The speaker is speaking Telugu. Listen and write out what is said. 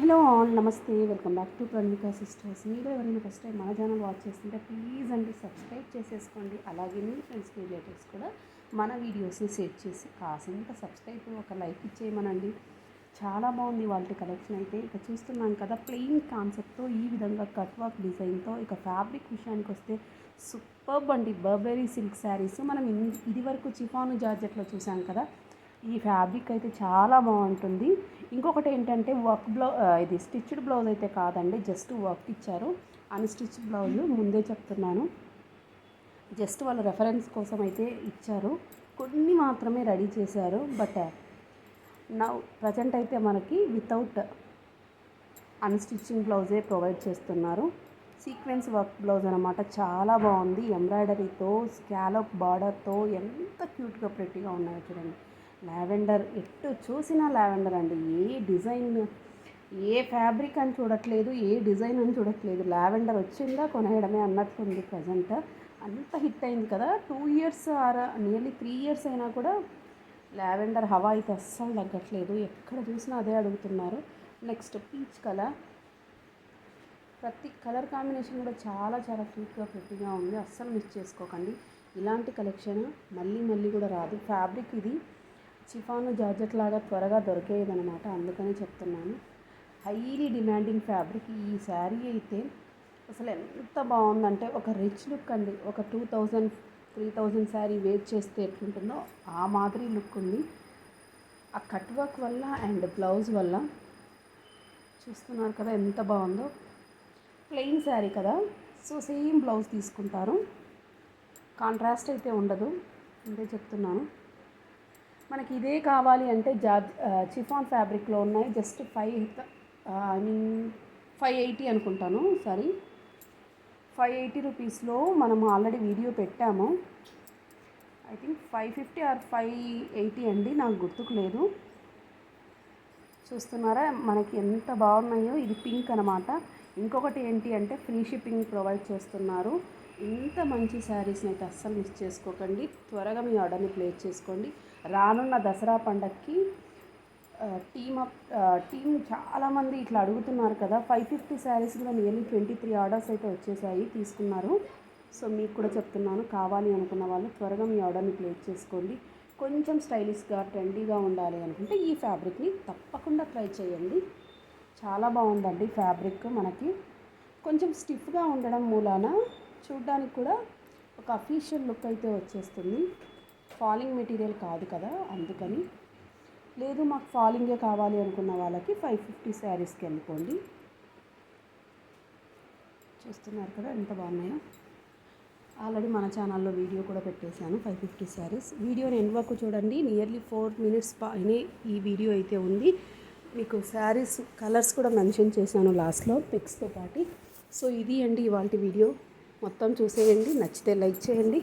హలో ఆల్ నమస్తే. Welcome back to Pranika sisters. మీరు ఎవరైనా ఫస్ట్ టైం మన ఛానల్ వాచ్ చేస్తుంటే ప్లీజ్ అండి సబ్స్క్రైబ్ చేసేసుకోండి. అలాగే మీ ఫ్రెండ్స్కి రిలేటివ్స్ కూడా మన వీడియోస్ని షేర్ చేసి కాసింత సబ్స్క్రైబ్ ఒక లైక్ ఇచ్చేయమనండి. చాలా బాగుంది వాళ్ళ కలెక్షన్ అయితే. ఇక చూస్తున్నాం కదా ప్లెయిన్ కాన్సెప్ట్తో ఈ విధంగా కట్ వర్క్ డిజైన్తో ఇక ఫ్యాబ్రిక్ విషయానికి వస్తే సూపర్బ్ అండి. బర్బెరీ సిల్క్ శారీస్ మనం ఇది వరకు చిఫాను జార్జెట్లో చూసాం కదా ఈ ఫ్యాబ్రిక్ అయితే చాలా బాగుంటుంది. ఇంకొకటి ఏంటంటే వర్క్ బ్లౌ ఇది స్టిచ్డ్ బ్లౌజ్ అయితే కాదండి జస్ట్ వర్క్ ఇచ్చారు. అన్స్టిచ్ బ్లౌజ్ ముందే చెప్తున్నాను. జస్ట్ వాళ్ళ రెఫరెన్స్ కోసం అయితే ఇచ్చారు. కొన్ని మాత్రమే రెడీ చేశారు బట్ నా ప్రజెంట్ అయితే మనకి వితౌట్ అన్స్టిచ్చింగ్ బ్లౌజే ప్రొవైడ్ చేస్తున్నారు. సీక్వెన్స్ వర్క్ బ్లౌజ్ అనమాట చాలా బాగుంది. ఎంబ్రాయిడరీతో స్కాలప్ బార్డర్తో ఎంత క్యూట్గా ప్రెట్టిగా ఉన్నాయో చూడండి. లావెండర్ ఎటు చూసినా లావెండర్ అండి. ఏ డిజైన్ ఏ ఫ్యాబ్రిక్ అని చూడట్లేదు ఏ డిజైన్ అని చూడట్లేదు. లావెండర్ వచ్చిందా కొనేయడమే అన్నట్టుంది ప్రజెంట్. అంత హిట్ అయింది కదా. Two years or nearly three years అయినా కూడా లావెండర్ హవా అయితే అస్సలు తగ్గట్లేదు. ఎక్కడ చూసినా అదే అడుగుతున్నారు. నెక్స్ట్ పీచ్ కలర్ ప్రతి కలర్ కాంబినేషన్ కూడా చాలా చాలా క్యూట్గా ప్రెట్టిగా ఉంది. అస్సలు మిస్ చేసుకోకండి. ఇలాంటి కలెక్షన్ మళ్ళీ మళ్ళీ కూడా రాదు. ఫ్యాబ్రిక్ ఇది. చిఫాను జార్జెట్ లాగా త్వరగా దొరికేదనమాట అందుకని చెప్తున్నాను. హైలీ డిమాండింగ్ ఫ్యాబ్రిక్ ఈ శారీ అయితే. అసలు ఎంత బాగుందంటే ఒక రిచ్ లుక్ అండి. ఒక two thousand three thousand sari wear చేస్తే ఎట్లుంటుందో ఆ మాదిరి లుక్ ఉంది. ఆ కట్ వర్క్ వల్ల అండ్ బ్లౌజ్ వల్ల చూస్తున్నారు కదా ఎంత బాగుందో. ప్లెయిన్ శారీ కదా సో సేమ్ బ్లౌజ్ తీసుకుంటారు. కాంట్రాస్ట్ అయితే ఉండదు అంతే చెప్తున్నాను. మనకి ఇదే కావాలి అంటే జార్జ్ చిఫాన్ ఫ్యాబ్రిక్లో ఉన్నాయి. Just five I mean five eighty అనుకుంటాను సారీ ఫైవ్ ఎయిటీ రూపీస్లో మనం ఆల్రెడీ వీడియో పెట్టాము. I think five fifty or five eighty అండి నాకు గుర్తుకు లేదు చూస్తున్నారా మనకి ఎంత బాగున్నాయో. ఇది పింక్ అనమాట ఇంకొకటి ఏంటి అంటే ఫ్రీ షిప్పింగ్ ప్రొవైడ్ చేస్తున్నారు. ఇంత మంచి శారీస్ని అయితే అస్సలు మిస్ చేసుకోకండి. త్వరగా మీ ఆర్డర్ని ప్లేస్ చేసుకోండి. రానున్న దసరా పండగకి టీమ్ అప్ టీమ్ చాలామంది ఇట్లా అడుగుతున్నారు కదా ఫైవ్ ఫిఫ్టీ శారీస్ కూడా నియర్లీ ట్వంటీ త్రీ ఆర్డర్స్ అయితే వచ్చేసాయి తీసుకున్నారు. సో మీకు కూడా చెప్తున్నాను కావాలి అనుకున్న వాళ్ళు త్వరగా మీ ఆర్డర్ని ప్లేస్ చేసుకోండి. కొంచెం స్టైలిష్గా ట్రెండీగా ఉండాలి అనుకుంటే ఈ ఫ్యాబ్రిక్ని తప్పకుండా ట్రై చేయండి. చాలా బాగుందండి ఫ్యాబ్రిక్ మనకి. కొంచెం స్టిఫ్గా ఉండడం మూలాన చూడ్డానికి కూడా ఒక అఫీషియల్ లుక్ అయితే వచ్చేస్తుంది. ఫాలింగ్ మెటీరియల్ కాదు కదా అందుకని. లేదు మాకు ఫాలింగే కావాలి అనుకున్న వాళ్ళకి ఫైవ్ ఫిఫ్టీ శారీస్కి వెళ్ళిపోండి. చూస్తున్నారు కదా ఎంత బాగున్నాయో. ఆల్రెడీ మన ఛానల్లో వీడియో కూడా పెట్టేశాను ఫైవ్ ఫిఫ్టీ శారీస్. వీడియోని ఎండ్ వరకు చూడండి. నియర్లీ ఫోర్ మినిట్స్ పైనే ఈ వీడియో అయితే ఉంది. మీకు శారీస్ కలర్స్ కూడా మెన్షన్ చేశాను లాస్ట్లో పిక్స్తో పాటు. సో ఇది అండి ఇవాళ వీడియో. మొత్తం చూసేయండి నచ్చితే లైక్ చేయండి.